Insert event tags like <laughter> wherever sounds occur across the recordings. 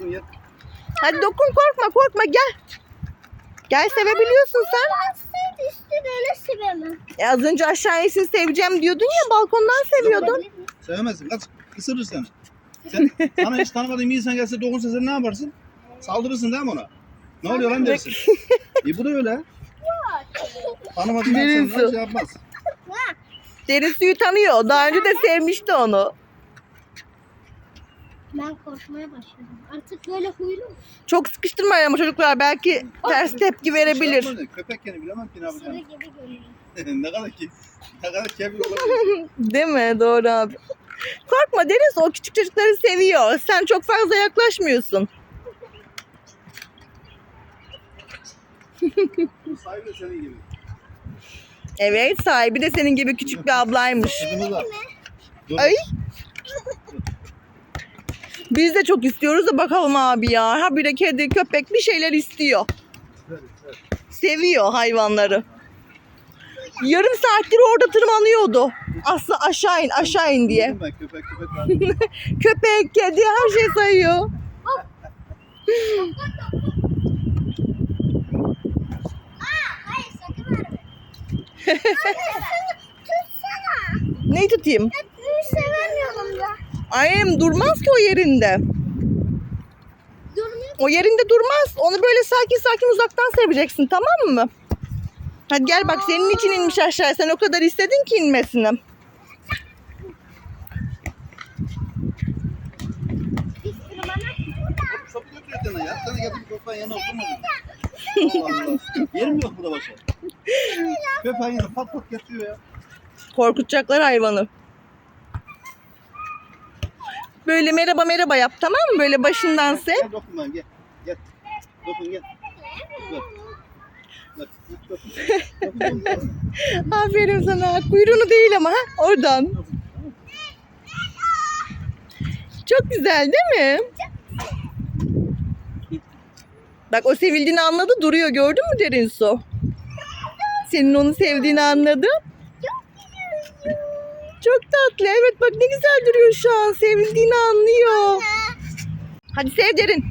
dokun ya. Hadi dokun korkma korkma gel. Gel sevebiliyorsun sen. Ben seni üstü böyle sevemem. E, az önce aşağı insin seveceğim diyordun ya balkondan seviyordun. Sevemezsin. Kaç ısırır seni. Sen, sana hiç tanımadığın bir insan gelse dokunsa sen ne yaparsın? Saldırırsın değil mi ona? Ne oluyor lan dersin. e bu da öyle. Tanımadığın insan şey yapmaz. Derin suyu tanıyor. Daha önce de sevmişti onu. Ben korkmaya başladım. Artık böyle huylu. Çok sıkıştırmayın ama çocuklar belki ters tepki Şey verebilir. ya, Köpek yani bilemem ki ne Sarı yapacağım. gibi görünüyor. <laughs> ne kadar ki ne kadar kebir olabilir. <laughs> Değil mi? Doğru abi. Korkma Deniz o küçük çocukları seviyor. Sen çok fazla yaklaşmıyorsun. Sahibi de senin gibi. Evet sahibi de senin gibi küçük bir ablaymış. Var. Dur. Ay. Biz de çok istiyoruz da bakalım abi ya. Ha bir de kedi köpek bir şeyler istiyor. Seviyor hayvanları. Yarım saattir orada tırmanıyordu. Aslı aşağı in aşağı in diye. Köpek köpek. <laughs> Köpek, kedi her şey sayıyor. Hayır sakın verme. <laughs> Tutsana. Neyi tutayım? Hepsini sevemiyorum da. Ayem durmaz ki o yerinde. Durmuyor. O yerinde durmaz. Onu böyle sakin sakin uzaktan seveceksin tamam mı? Hadi gel bak senin için inmiş aşağıya. Sen o kadar istedin ki inmesini. Ya. Sana köpeğin yanına oturmadın. Allah <laughs> Allah. Yerim yok burada başa. Köpeğin yanına pat pat getiriyor ya. Korkutacaklar hayvanı. Böyle merhaba merhaba yap tamam mı? Böyle başından sev. Dokun ben gel. Gel. Dokun gel. Gel. Bak, dokun. Dokun, <laughs> dokun. Aferin sana. Kuyruğunu değil ama ha? Oradan. Çok güzel değil mi? Bak o sevildiğini anladı duruyor gördün mü derin su? Senin onu sevdiğini anladı. Tatlı evet bak ne güzel duruyor şu an sevildiğini anlıyor. Hadi sev derin.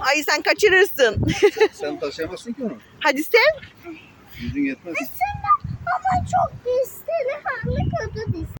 Ay sen kaçırırsın. <laughs> Sen taşıyamazsın ki onu. Hadi sev. Yüzün yetmez. Aslında ama çok istedim. Hangi kadın.